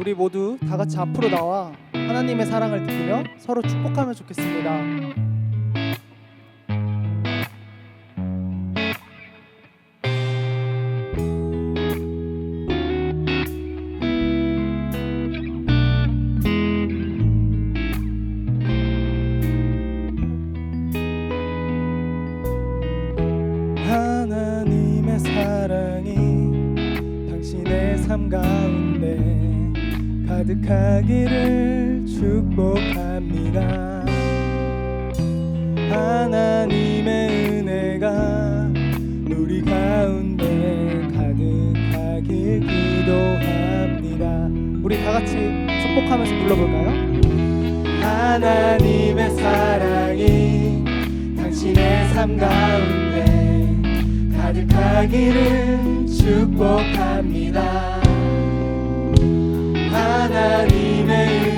우리 모두 다 같이 앞으로 나와 하나님의 사랑을 느끼며 서로 축복하면 좋겠습니다. 우리 가운데 가득하길 기도합니다. 우리 다 같이 축복하면서 불러볼까요? 하나님의 사랑이 당신의 삶 가운데 가득하기를 축복합니다. 하나님의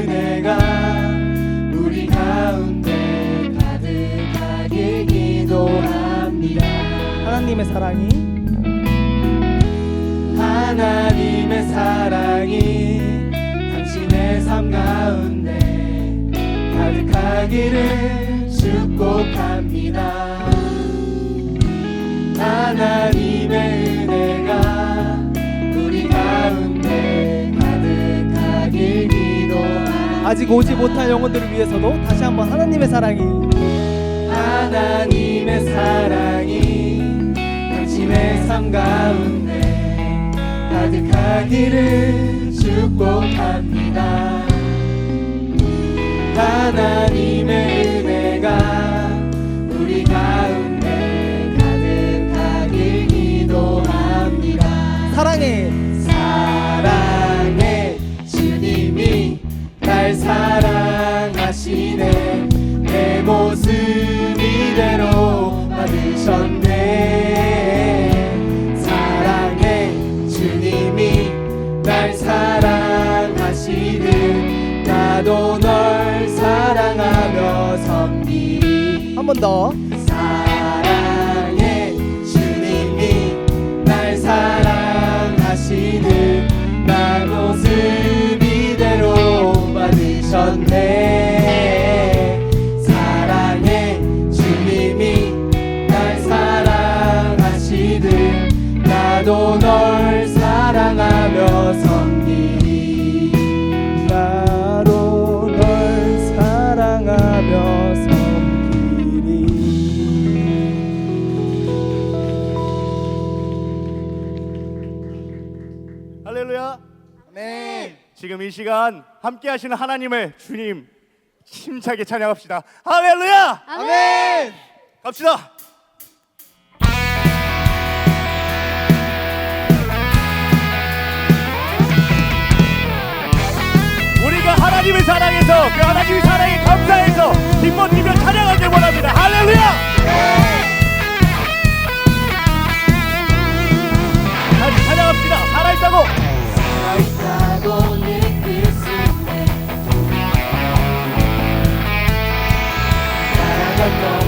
하나님의 사랑이 하나님의 사랑이 당신의 삶 가운데 가득하기를 축복합니다. 하나님의 은혜가 우리 가운데 가득하길 기도합니다. 아직 오지 못한 영혼들을 위해서도 다시 한번 하나님의 사랑이 하나님의 사랑이 당신의 삶 가운데 가득하기를 축복합니다. 하나님의 은혜가 우리 가운데 가득하길 기도합니다. 사랑해, 사랑해, 주님이 날 사랑하시네. 내 모습 이대로 받으셨네. all. 지금 이 시간 함께 하시는 하나님을 주님 힘차게 찬양합시다. 할렐루야. 아멘 갑시다. 우리가 하나님을 사랑해서 그 하나님의 사랑에 감사해서 기뻐 뛰며 찬양하길 원합니다. 할렐루야! 다시 찬양합시다. 살아있다고! 살아있다고 사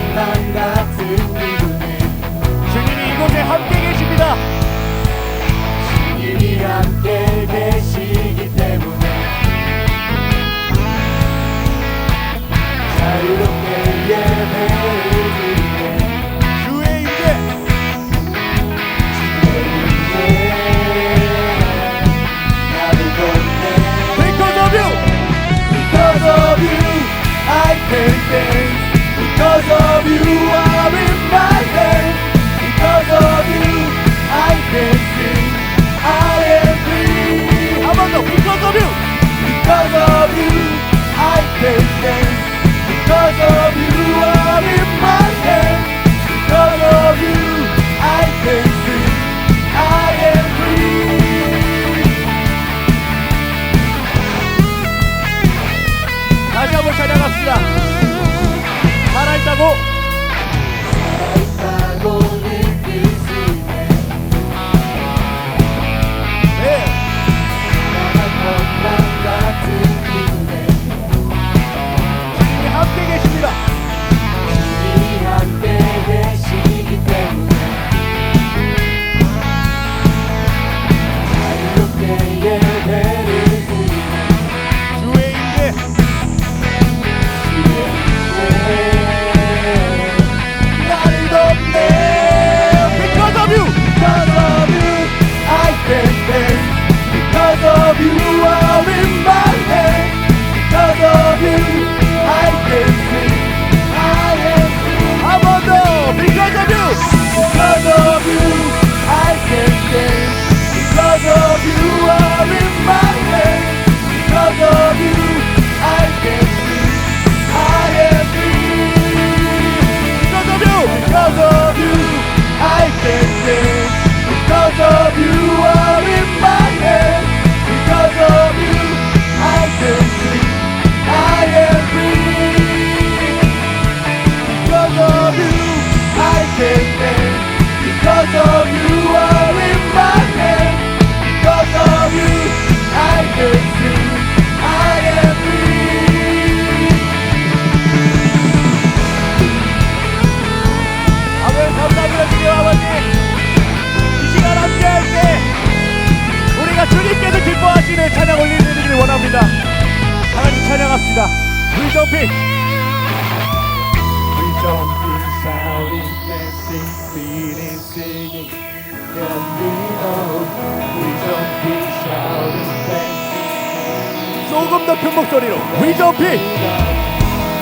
We jumping.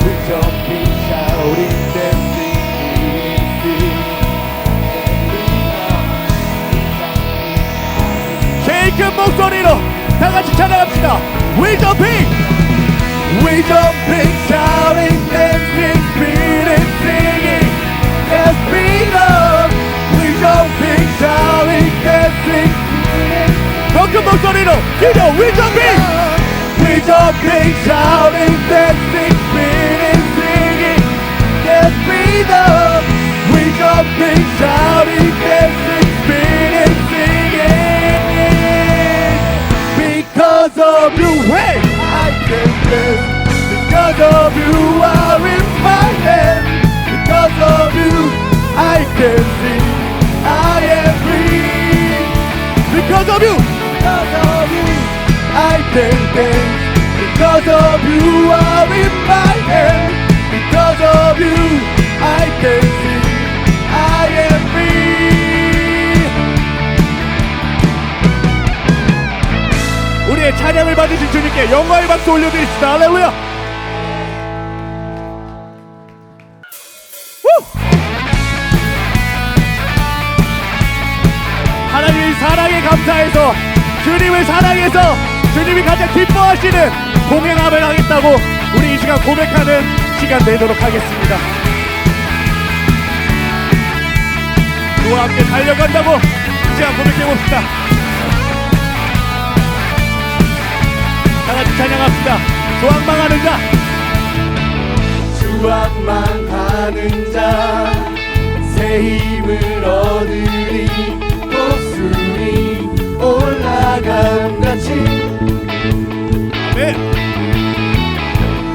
We jumping, shouting, dancing, beating, singing. 제일 큰 목소리로 다 같이 찬양합시다. We jumping. We jumping, shouting, dancing, beating, singing. Yes, we know. We jumping, shouting, dancing, beating. 더큰 목소리로 기도 We jumping. We jumping, shouting, dancing, beating, singing. Yes, we know. We jumping, shouting, dancing, beating, singing. Because of you, hey, I can dance. Because of you, are in my hand. Because of you, I can sing. I am free. Because of you. Because of you, are in my hand. Because of you, I can sing. I am free. 우리의 찬양을 받으신 주님께 영광의 박수 올려드립시다. 할렐루야. 후! 하나님의 사랑에 감사해서 주님을 사랑해서 주님이 가장 기뻐하시는 공행함을 하겠다고 우리 이 시간 고백하는 시간 되도록 하겠습니다. 주와 함께 달려간다고 이 시간 고백해 봅시다. 다 같이 찬양합시다. 조항망하는 자, 주악만 하는 자, 새 힘을 얻으리, 목숨이 올라감 같이. 네,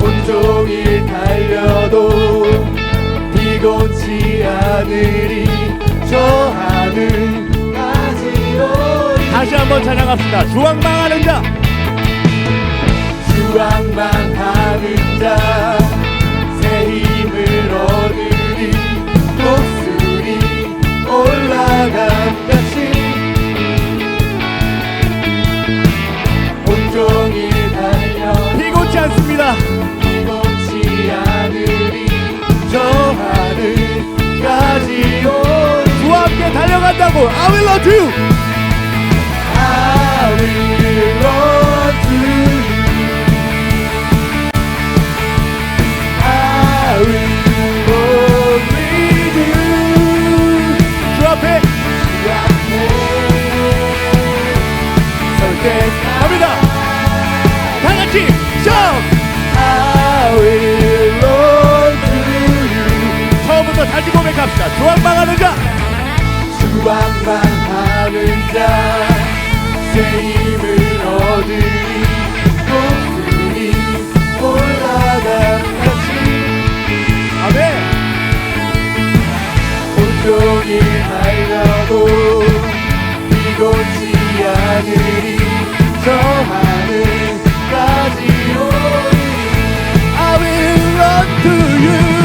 온종일 달려도 비곤치 않으리 저 하늘까지 오리. 다시 한번 찬양합시다. 조항망하는 자, 주왕만 고백합시다. 조항망하는 자, 주왕만 하는 자새 힘을 얻으리 목숨이 올라간 같이 아멘. 온종일 달려도 비곤치 않으리 저 하늘까지 오리 I will run to you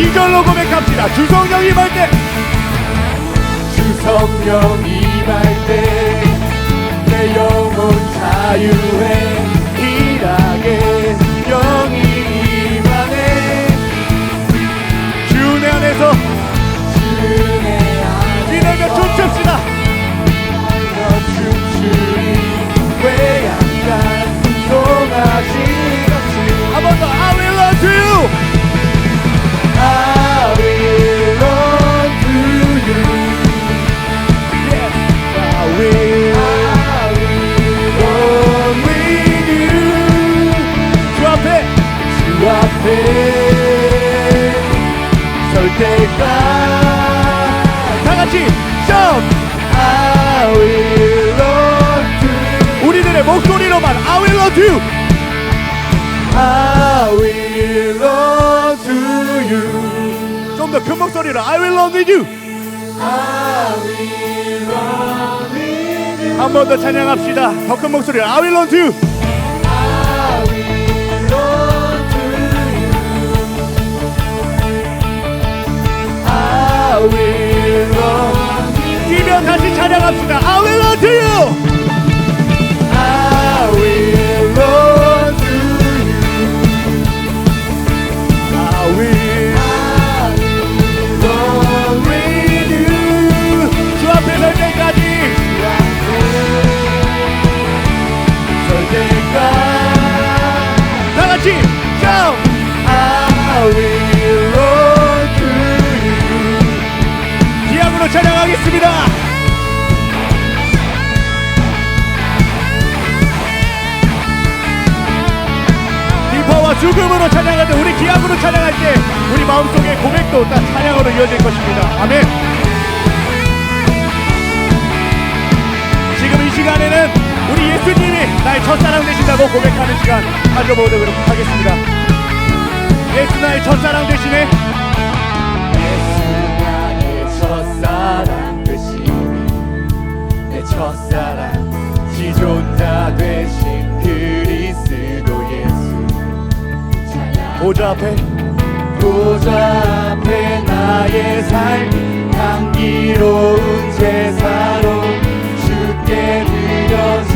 이절로 고백합시다. 주성령 임할 때 주성령 임할 때 자유해 일하게 영이 임하네. 주내 안에서. 주내 안에 뛰내며 춤춥시다. 목소리로 I will run with you. I will run with you 한 번 더 찬양합시다. 더 큰 목소리로 I will run to you. 뛰면 다시 찬양합시다. I will run to you. 다 같이 shout. I will run to you 기약으로 찬양하겠습니다. 기뻐와 죽음으로 찬양할 때 우리 기약으로 찬양할 때 우리 마음속의 고백도 다 찬양으로 이어질 것입니다. 아멘. 지금 이 시간에는 우리 예수님이 나의 첫사랑 되신다고 고백하는 시간 가져보도록 하겠습니다. 예수 나의 첫사랑 되시네. 예수 나의 첫사랑 되시니 내 첫사랑 지존자 되신 그리스도 예수 보좌 앞에 보좌 앞에 나의 삶이 향기로운 제사로 주께 원하네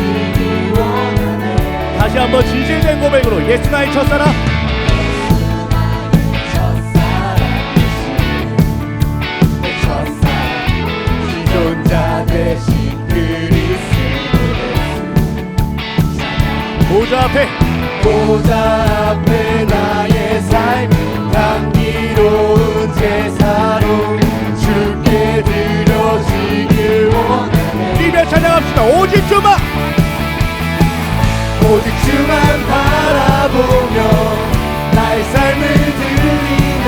다시 한번 진실된 고백으로 예수 나의 첫사랑. 보좌 앞에. 보좌 앞에 나의 삶 주만 바라보며 나의 삶을 드리네.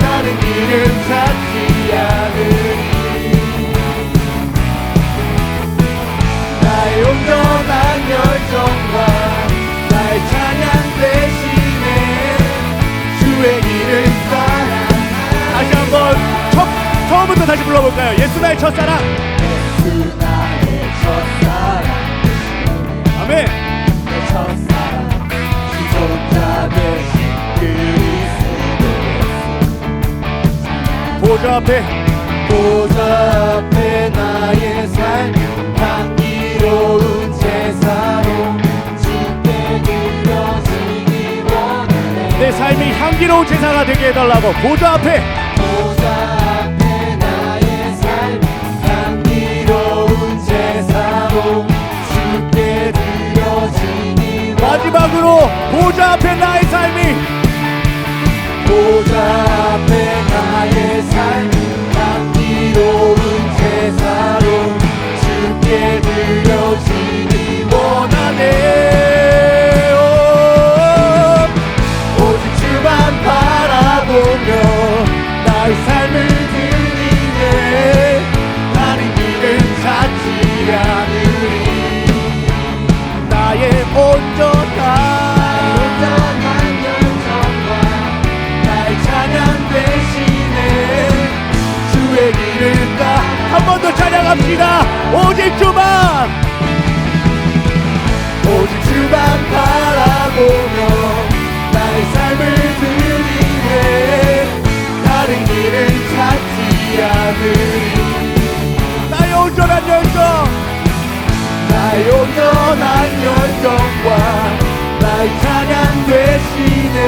다른 길은 찾지 않으리. 나의 온전한 열정과 나의 찬양 대신에 주의 길을 따라. 다시 한번 처, 처음부터 다시 불러볼까요? 예수 나의 첫사랑. 예수 나의 첫사랑. 아멘 보좌 앞에. 보좌 앞에 나의 삶 향기로운 제사로 주께 드려지기 원하네. 내 삶이 향기로운 제사가 되게 해달라고. 보좌 앞에 마지막으로 보좌 앞에 나의 삶이 합시다. 오직 주만. 오직 주만 바라보며 나의 삶을 드리네. 다른 길을 찾지 않으리. 나의 온전한 열정. 나의 온전한 열정과 나의 찬양 대신에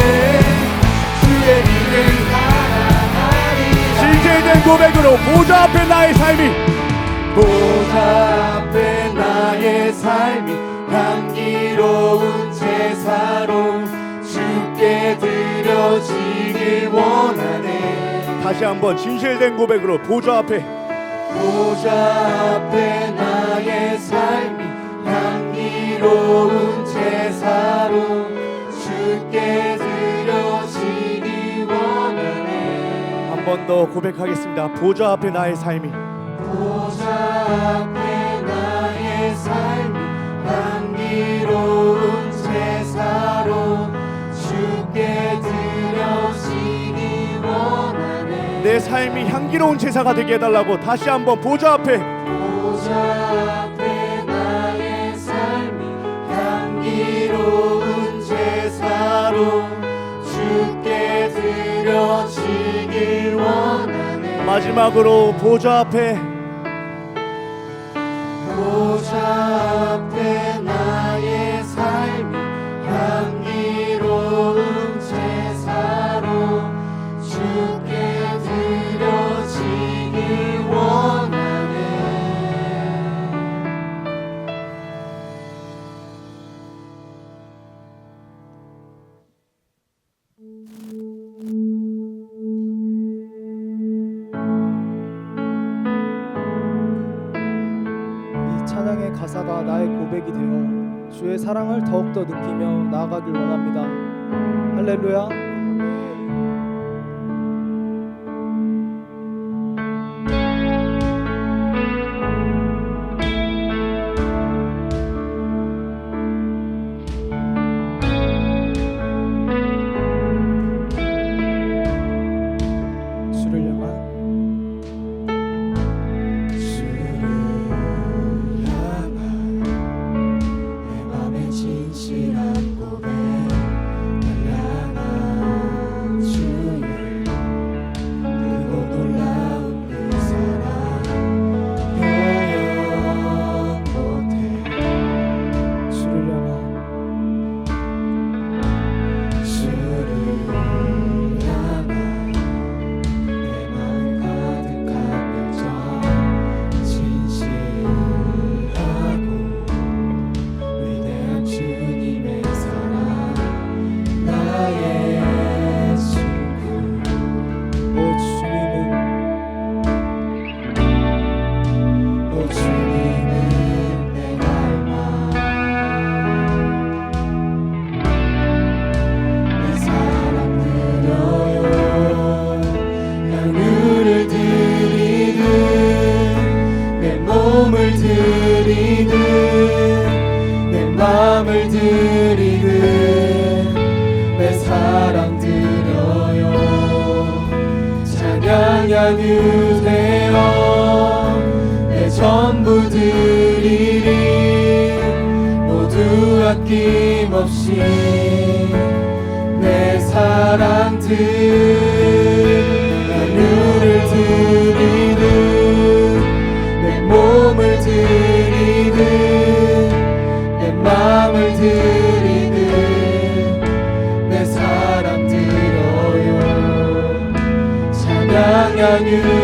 주의 길을 따라가리 진실된 고백으로 보좌 앞에 나의 삶이 보좌 앞에 나의 삶이 향기로운 제사로 주께 드려지길 원하네. 다시 한번 진실된 고백으로 보좌 앞에. 보좌 앞에 나의 삶이 향기로운 제사로 주께 드려지길 원하네. 한 번 더 고백하겠습니다. 보좌 앞에 나의 삶이 내 삶이 향기로운 제사가 되게 해달라고 다시 한번 보좌 앞에. 보좌 앞에 나의 삶이 향기로운 제사로 주께 드려지길 원하네. 마지막으로 보좌 앞에 더욱더 느끼며 나아가길 원합니다. 할렐루야. 아낌없이 내 사랑들 향유를 드리듯 내 몸을 드리듯 내 맘을 드리듯 내 사랑 드려요. 찬양 향유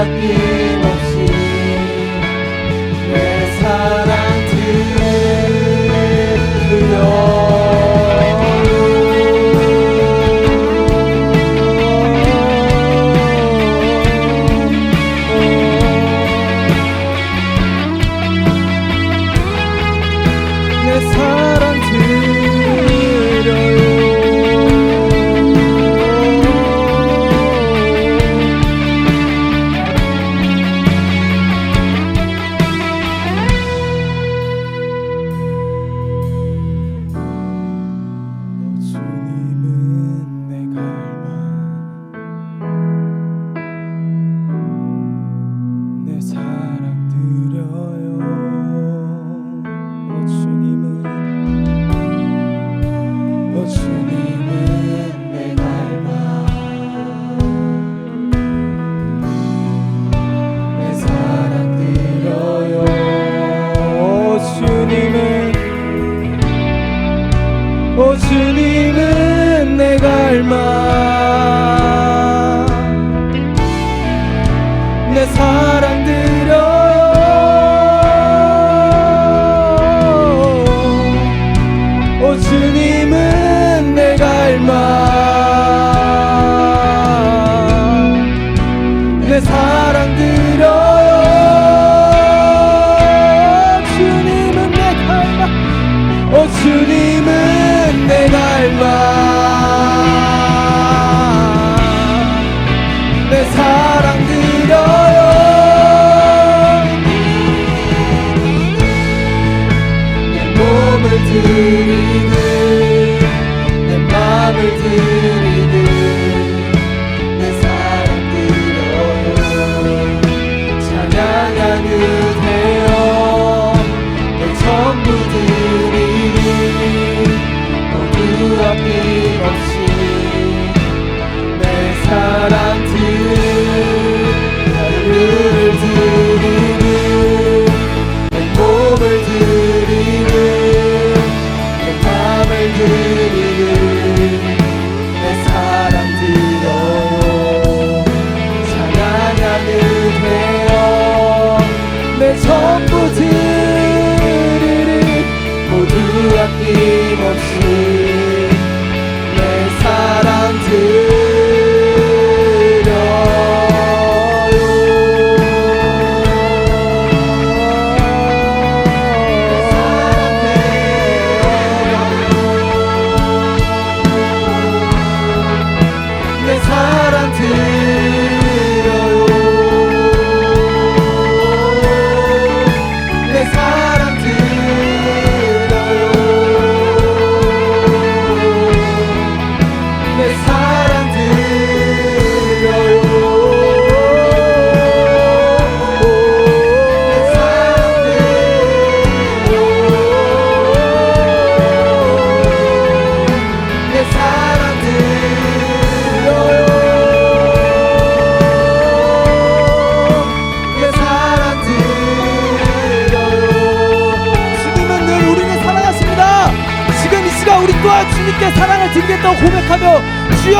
아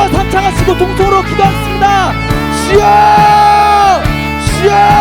주여 삼창하시고 동통으로 기도하겠습니다. 주여 주여